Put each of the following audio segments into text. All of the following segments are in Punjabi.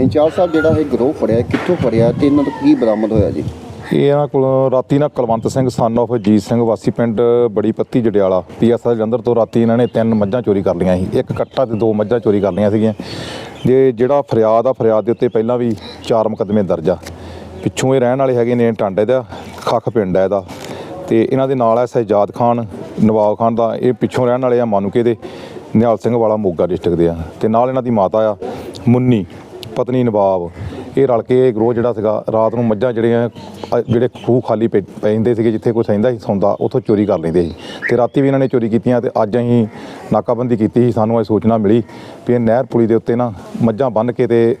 ਇੰਚਾਰਜ ਸਾਹਿਬ, ਜਿਹੜਾ ਇਹ ਗਰੋਹ ਫੜਿਆ ਕਿੱਥੋਂ ਫੜਿਆ ਤੇ ਇਹਨਾਂ ਤੋਂ ਕੀ ਬਰਾਮਦ ਹੋਇਆ ਜੀ? ਇਹ ਇਹਨਾਂ ਕੋਲ ਰਾਤੀ ਨਾ ਕੁਲਵੰਤ ਸਿੰਘ ਸਨ of ਜੀਤ ਸਿੰਘ, ਵਾਸੀ ਪਿੰਡ ਬੜੀ ਪੱਤੀ ਜੜਿਆਲਾ ਪੀਐਸਆਈ ਜਲੰਧਰ ਤੋਂ ਰਾਤੀ ਇਹਨਾਂ ਨੇ ਤਿੰਨ ਮੱਝਾਂ ਚੋਰੀ ਕਰ ਲਈਆਂ ਸੀ। ਇੱਕ ਕੱਟਾ ਤੇ ਦੋ ਮੱਝਾਂ ਚੋਰੀ ਕਰ ਲਈਆਂ ਸੀਗੀਆਂ। ਜੇ ਜਿਹੜਾ ਫਰਿਆਦ ਆ, ਫਰਿਆਦ ਦੇ ਉੱਤੇ ਪਹਿਲਾਂ ਵੀ ਚਾਰ ਮੁਕੱਦਮੇ ਦਰਜ ਆ। ਪਿੱਛੋਂ ਇਹ ਰਹਿਣ ਵਾਲੇ ਹੈਗੇ ਨੇ ਟਾਂਡੇ ਦਾ, ਖੱਖ ਪਿੰਡ ਹੈ ਇਹਦਾ। ਤੇ ਇਹਨਾਂ ਦੇ ਨਾਲ ਹੈ ਸਹਿਜਾਦ ਖਾਨ, ਨਵਾਬ ਖਾਨ ਦਾ, ਇਹ ਪਿੱਛੋਂ ਰਹਿਣ ਵਾਲੇ ਆ ਮਾਨੂਕੇ ਦੇ, ਨਿਹਾਲ ਸਿੰਘ ਵਾਲਾ ਮੋਗਾ ਡਿਸਟ੍ਰਿਕਟ ਦੇ ਆ। ਤੇ ਨਾਲ ਇਹਨਾਂ ਦੀ ਮਾਤਾ ਆ, ਮੁੰਨੀ। ਪਤਨੀ ਨਵਾਬ ਇਹ ਰਲ ਕੇ ਇਹ ਗਰੋਹ ਜਿਹੜਾ ਸੀਗਾ ਰਾਤ ਨੂੰ ਮੱਝਾਂ ਜਿਹੜੀਆਂ ਅ, ਜਿਹੜੇ ਖੂਹ ਖਾਲੀ ਪੈ- ਪੈਂਦੇ ਸੀਗੇ ਜਿੱਥੇ ਕੋਈ ਸੈਂਦਾ ਸੀ ਸੌਂਦਾ ਉੱਥੋਂ ਚੋਰੀ ਕਰ ਲੈਂਦੇ ਸੀ। ਤੇ ਰਾਤੀ ਵੀ ਇਹਨਾਂ ਨੇ ਚੋਰੀ ਕੀਤੀਆਂ ਤੇ ਅੱਜ ਅਸੀਂ ਨਾਕਾਬੰਦੀ ਕੀਤੀ ਸੀ ਸਾਨੂੰ ਇਹ ਸੂਚਨਾ ਮਿਲੀ ਵੀ ਇਹ ਨਹਿਰ ਪੁਲੀ ਦੇ ਉੱਤੇ ਨਾ ਮੱਝਾਂ ਬੰਨ੍ਹ ਕੇ ਤੇ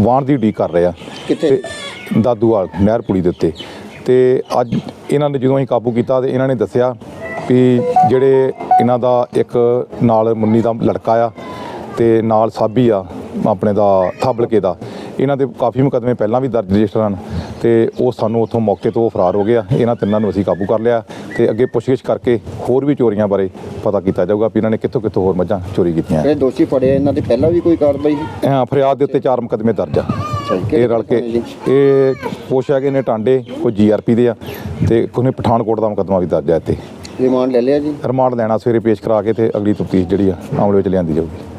ਵਾਹਣ ਦੀ ਉਡੀਕ ਕਰ ਰਹੇ ਆ। ਕਿੱਥੇ? ਤੇ ਦਾਦੂਵਾਲ ਨਹਿਰ ਪੁਲੀ ਦੇ ਉੱਤੇ। ਤੇ ਅੱਜ ਇਹਨਾਂ ਨੇ ਜਦੋਂ ਅਸੀਂ ਕਾਬੂ ਕੀਤਾ ਤੇ ਇਹਨਾਂ ਨੇ ਦੱਸਿਆ ਵੀ ਜਿਹੜੇ ਇਹਨਾਂ ਦਾ ਇੱਕ ਨਾਲ ਮੁੰਨੀ ਦਾ ਲੜਕਾ ਆ ਤੇ ਨਾਲ ਸਾਬੀ ਆ ਆਪਣੇ ਦਾ ਥਾਬਲਕੇ ਦਾ। ਇਹਨਾਂ ਦੇ ਕਾਫੀ ਮੁਕੱਦਮੇ ਪਹਿਲਾਂ ਵੀ ਦਰਜ ਰਜਿਸਟਰ ਹਨ ਤੇ ਉਹ ਸਾਨੂੰ ਉੱਥੋਂ ਮੌਕੇ ਤੋਂ ਫਰਾਰ ਹੋ ਗਿਆ ਇਹਨਾਂ ਤਿੰਨਾਂ ਨੂੰ ਅਸੀਂ ਕਾਬੂ ਕਰ ਲਿਆ ਤੇ ਅੱਗੇ ਪੁੱਛਗਿੱਛ ਕਰਕੇ ਹੋਰ ਵੀ ਚੋਰੀਆਂ ਬਾਰੇ ਪਤਾ ਕੀਤਾ ਜਾਊਗਾ ਵੀ ਇਹਨਾਂ ਨੇ ਕਿੱਥੋਂ ਕਿੱਥੋਂ ਹੋਰ ਮੱਝਾਂ ਚੋਰੀ ਕੀਤੀਆਂ। ਜਿਹੜੇ ਦੋਸ਼ੀ ਫੜੇ ਇਹਨਾਂ ਦੇ ਪਹਿਲਾਂ ਵੀ ਕੋਈ ਕਾਰਵਾਈ? ਹਾਂ ਫਰਿਆਦ ਦੇ ਉੱਤੇ ਚਾਰ ਮੁਕੱਦਮੇ ਦਰਜ ਆ। ਇਹ ਰਲ ਕੇ? ਇਹ ਕੁਛ ਹੈਗੇ ਨੇ ਟਾਂਡੇ ਕੋਈ ਜੀਆਰਪੀ ਦੇ ਆ ਤੇ ਕੋਈ ਪਠਾਨਕੋਟ ਦਾ ਮੁਕੱਦਮਾ ਵੀ ਦਰਜ ਹੈ ਇੱਥੇ। ਰਿਮਾਂਡ ਲੈ ਲਿਆ ਜੀ? ਰਿਮਾਂਡ ਲੈਣਾ ਸਵੇਰੇ ਪੇਸ਼ ਕਰਾ ਕੇ ਤੇ ਅਗਲੀ ਤਫਤੀਸ਼ ਜਿਹੜੀ ਆ ਮਾਮਲੇ ਵਿੱਚ ਲਿਆਂਦੀ ਜਾਊਗੀ।